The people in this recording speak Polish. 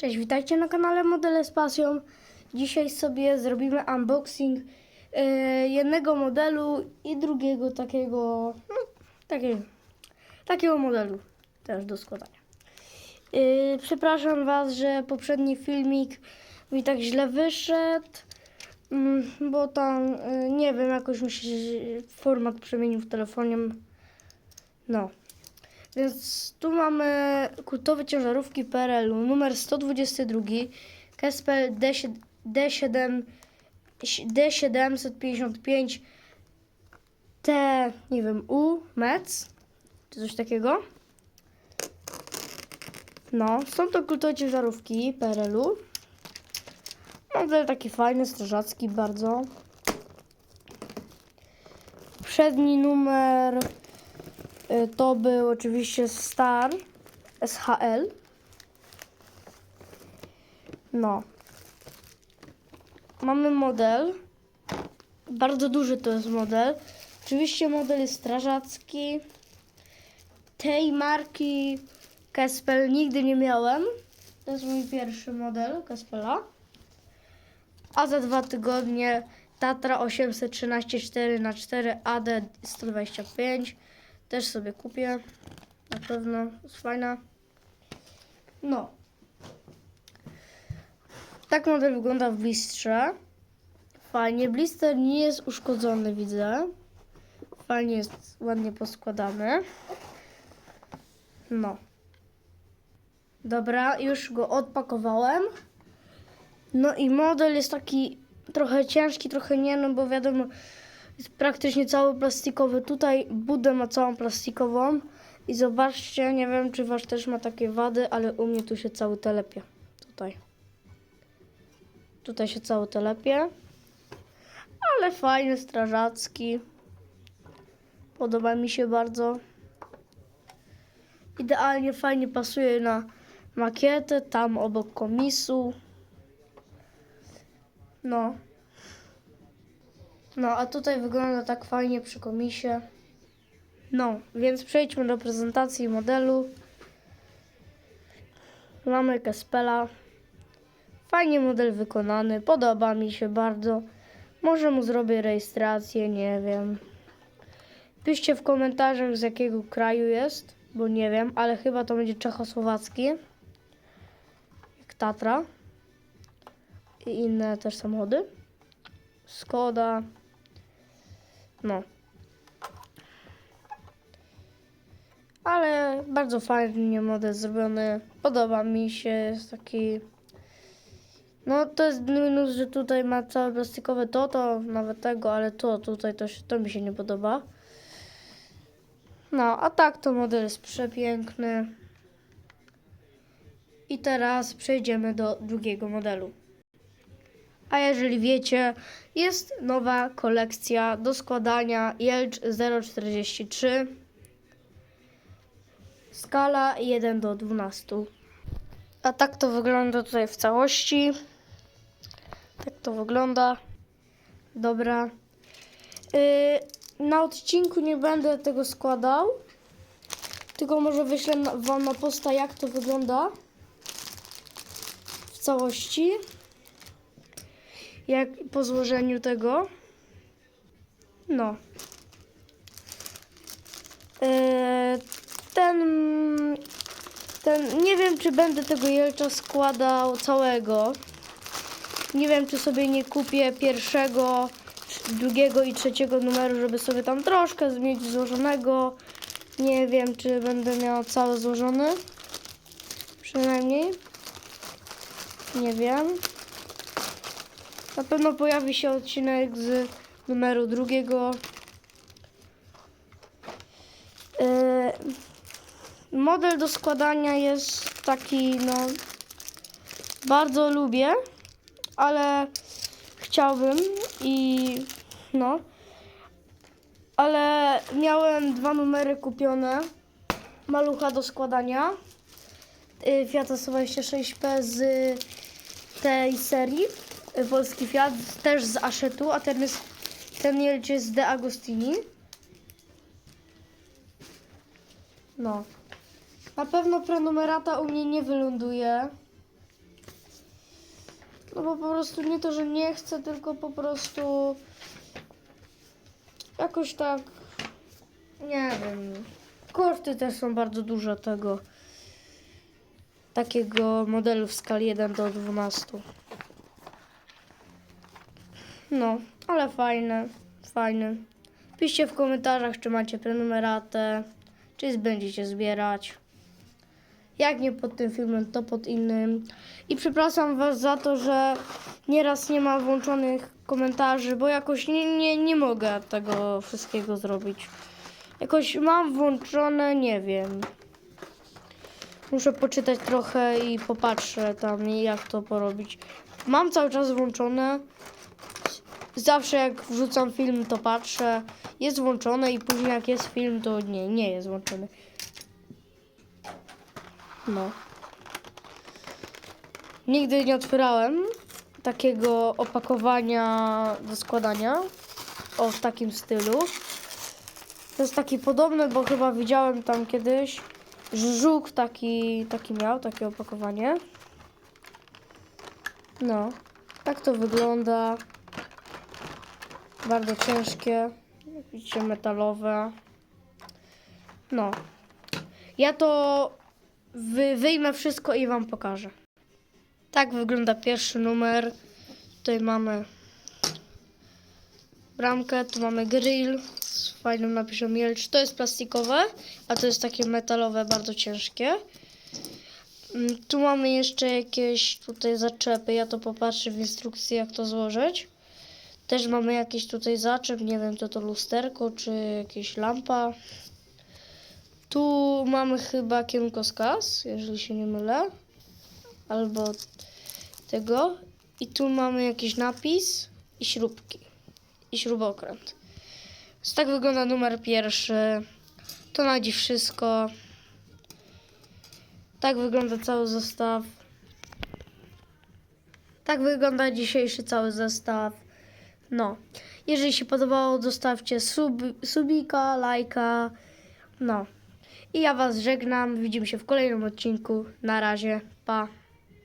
Cześć, witajcie na kanale Modele z Pasją. Dzisiaj sobie zrobimy unboxing e, jednego modelu i drugiego takiego, no, takiego, takiego modelu też do składania. E, przepraszam Was, że poprzedni filmik mi tak źle wyszedł, mm, bo tam, e, nie wiem, jakoś mi się format przemienił w telefonie. No. Więc tu mamy kultowe ciężarówki PRL-u numer 122 Kespel D7, D7, D755 T, nie wiem, U, MEC, czy coś takiego. No, są to kultowe ciężarówki PRL-u. Model taki fajny, strażacki bardzo. Przedni numer To był oczywiście Star SHL. No. Mamy model. Bardzo duży to jest model. Oczywiście model jest strażacki. Tej marki Kespel nigdy nie miałem. To jest mój pierwszy model Kespela. A za dwa tygodnie Tatra 813 4x4 AD 125. Też sobie kupię. Na pewno jest fajna. No. Tak model wygląda w blistrze. Fajnie. Blister nie jest uszkodzony, widzę. Fajnie jest ładnie poskładany. No. Dobra, już go odpakowałem. No i model jest taki trochę ciężki, trochę nie, no bo wiadomo, jest praktycznie cały plastikowy. Tutaj budę ma całą plastikową. I zobaczcie, nie wiem czy wasz też ma takie wady, ale u mnie tu się cały telepie. Tutaj. Tutaj się cały telepie. Ale fajny, strażacki. Podoba mi się bardzo. Idealnie, fajnie pasuje na makietę, tam obok komisu. No. No, a tutaj wygląda tak fajnie przy komisie. No, więc przejdźmy do prezentacji modelu. Mamy Kespela. Fajnie model wykonany, podoba mi się bardzo. Może mu zrobię rejestrację, nie wiem. Piszcie w komentarzach z jakiego kraju jest, bo nie wiem, ale chyba to będzie czechosłowacki. Jak Tatra. I inne też samochody. Skoda. No. Ale bardzo fajnie model zrobiony. Podoba mi się. Jest taki. No to jest minus, że tutaj ma całe plastikowe to, to nawet tego, ale to tutaj to, się, to mi się nie podoba. No, a tak to model jest przepiękny. I teraz przejdziemy do drugiego modelu. A jeżeli wiecie, jest nowa kolekcja do składania Jelcz 043. Skala 1 do 12. A tak to wygląda tutaj w całości. Tak to wygląda. Dobra. Yy, na odcinku nie będę tego składał. Tylko może wyślę wam na posta jak to wygląda w całości jak po złożeniu tego. No. Eee, ten, ten, nie wiem czy będę tego jelcza składał całego. Nie wiem czy sobie nie kupię pierwszego, drugiego i trzeciego numeru, żeby sobie tam troszkę zmienić złożonego. Nie wiem czy będę miał cały złożony. Przynajmniej. Nie wiem. Na pewno pojawi się odcinek z numeru drugiego. Yy, model do składania jest taki, no, bardzo lubię, ale chciałbym i no, ale miałem dwa numery kupione, malucha do składania, yy, Fiata 126P z tej serii. y, polski Fiat, też z Aszetu, a ten jest ten jest z De Agostini. No. Na pewno prenumerata u mnie nie wyląduje. No bo po prostu nie to, że nie chcę, tylko po prostu jakoś tak, nie wiem, koszty też są bardzo duże tego takiego modelu w skali 1 do 12. No, ale fajne, fajne. Piszcie w komentarzach, czy macie prenumeratę, czy będziecie zbierać. Jak nie pod tym filmem, to pod innym. I przepraszam Was za to, że nieraz nie ma włączonych komentarzy, bo jakoś nie, nie, nie mogę tego wszystkiego zrobić. Jakoś mam włączone, nie wiem. Muszę poczytać trochę i popatrzę tam, jak to porobić. Mam cały czas włączone. Zawsze jak wrzucam film, to patrzę. Jest włączone i później jak jest film, to nie, nie jest włączony. No. Nigdy nie otwierałem takiego opakowania do składania. O, w takim stylu. To jest taki podobny, bo chyba widziałem tam kiedyś. Żuk taki, taki miał, takie opakowanie. No. Tak to wygląda. Bardzo ciężkie. Widzicie, metalowe. No. Ja to wy, wyjmę wszystko i wam pokażę. Tak wygląda pierwszy numer. Tutaj mamy bramkę, tu mamy grill z fajnym napisem Jelcz. To jest plastikowe, a to jest takie metalowe, bardzo ciężkie. Mm, Tu mamy jeszcze jakieś tutaj zaczepy. Ja to popatrzę w instrukcji, jak to złożyć. Też mamy jakiś tutaj zaczep, nie wiem, to to lusterko, czy jakieś lampa. Tu mamy chyba kierunkowskaz, jeżeli się nie mylę. Albo tego. I tu mamy jakiś napis i śrubki. I śrubokręt. Więc tak wygląda numer pierwszy. To na dziś wszystko. Tak wygląda cały zestaw. Tak wygląda dzisiejszy cały zestaw. No. Jeżeli się podobało, zostawcie sub, subika, lajka. No. I ja Was żegnam. Widzimy się w kolejnym odcinku. Na razie. Pa.